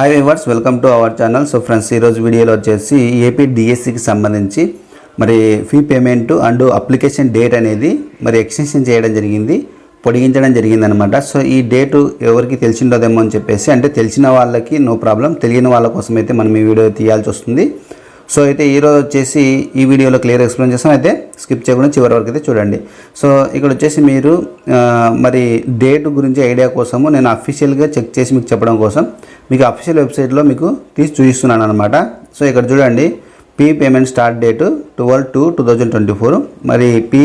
Hi viewers welcome to our channel so friends ఈరోజు వీడియోలో వచ్చేసి ఏపీ డిఎస్సికి సంబంధించి మరి fee payment and application date అనేది మరి ఎక్స్టెన్షన్ చేయడం జరిగింది పొడిగించడం జరిగిందనమాట సో ఈ డేటు ఎవరికి తెలిసిండోదేమో అని చెప్పేసి అంటే తెలిసిన వాళ్ళకి నో ప్రాబ్లం తెలియని వాళ్ళ కోసం అయితే మనం ఈ వీడియో తీయాల్సి వస్తుంది. సో అయితే ఈరోజు వచ్చేసి ఈ వీడియోలో క్లియర్ ఎక్స్ప్లెయిన్ చేస్తాం. అయితే స్కిప్ చేయకుండా చివరి వరకు అయితే చూడండి. సో ఇక్కడ వచ్చేసి మీరు మరి డేట్ గురించి ఐడియా కోసము నేను అఫీషియల్గా చెక్ చేసి మీకు చెప్పడం కోసం మీకు అఫీషియల్ వెబ్సైట్లో మీకు తీసి చూపిస్తున్నాను అనమాట సో ఇక్కడ చూడండి fee payment start date twelve two two thousand twenty four మరి పీ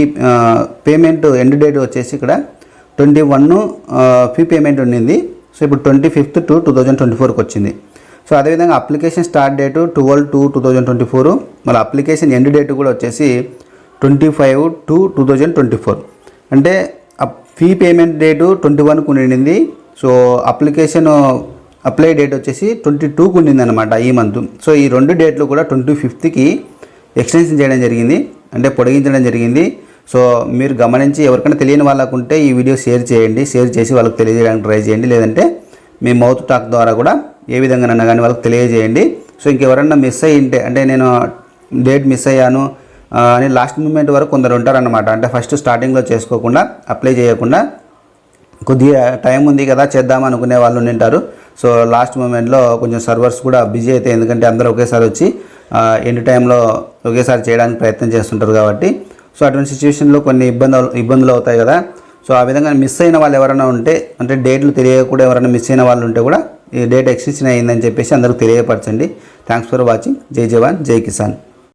పేమెంట్ ఎండ్ డేట్ వచ్చేసి ఇక్కడ ట్వంటీ వన్ ఫీ పేమెంట్ ఉండింది. సో ఇప్పుడు twenty fifth two two thousand twenty ఫోర్కి వచ్చింది. సో అదేవిధంగా application start date twelve two two thousand twenty four మళ్ళీ application end date కూడా వచ్చేసి twenty five two two thousand twenty four అంటే fee payment date twenty వన్కు ఉండింది. సో అప్లికేషన్ అప్లై డేట్ వచ్చేసి ట్వంటీ టూకు ఉండింది అనమాట ఈ మంత్ సో ఈ రెండు డేట్లు కూడా ట్వంటీ ఫిఫ్త్కి ఎక్స్టెన్షన్ చేయడం జరిగింది. అంటే పొడిగించడం జరిగింది. సో మీరు గమనించి ఎవరికైనా తెలియని వాళ్ళకు ఉంటే ఈ వీడియో షేర్ చేయండి. షేర్ చేసి వాళ్ళకి తెలియజేయడానికి ట్రై చేయండి. లేదంటే మీ మౌత్ టాక్ ద్వారా కూడా ఏ విధంగానన్నా కానీ వాళ్ళకి తెలియజేయండి. సో ఇంకెవరన్నా మిస్ అయ్యింటే అంటే నేను డేట్ మిస్ అయ్యాను అని లాస్ట్ మూమెంట్ వరకు కొందరు ఉంటారన్నమాట. అంటే ఫస్ట్ స్టార్టింగ్లో చేసుకోకుండా అప్లై చేయకుండా కొద్దిగా టైం ఉంది కదా చేద్దాం అనుకునే వాళ్ళు ఉంటారు సో లాస్ట్ మూమెంట్లో కొంచెం సర్వర్స్ కూడా బిజీ అయితే ఎందుకంటే అందరూ ఒకేసారి వచ్చి ఎండ్ టైంలో ఒకేసారి చేయడానికి ప్రయత్నం చేస్తుంటారు కాబట్టి. సో అటువంటి సిచ్యువేషన్లో కొన్ని ఇబ్బందులు ఇబ్బందులు అవుతాయి కదా. సో ఆ విధంగా మిస్ అయిన వాళ్ళు ఎవరైనా ఉంటే అంటే డేట్లు తెలియకుండా ఎవరైనా మిస్ అయిన వాళ్ళు ఉంటే కూడా డేట్ ఎక్స్టెన్షన్ అయిందని చెప్పేసి అందరికి తెలియపరచండి. థ్యాంక్స్ ఫర్ వాచింగ్ జై జవాన్ జై కిసాన్.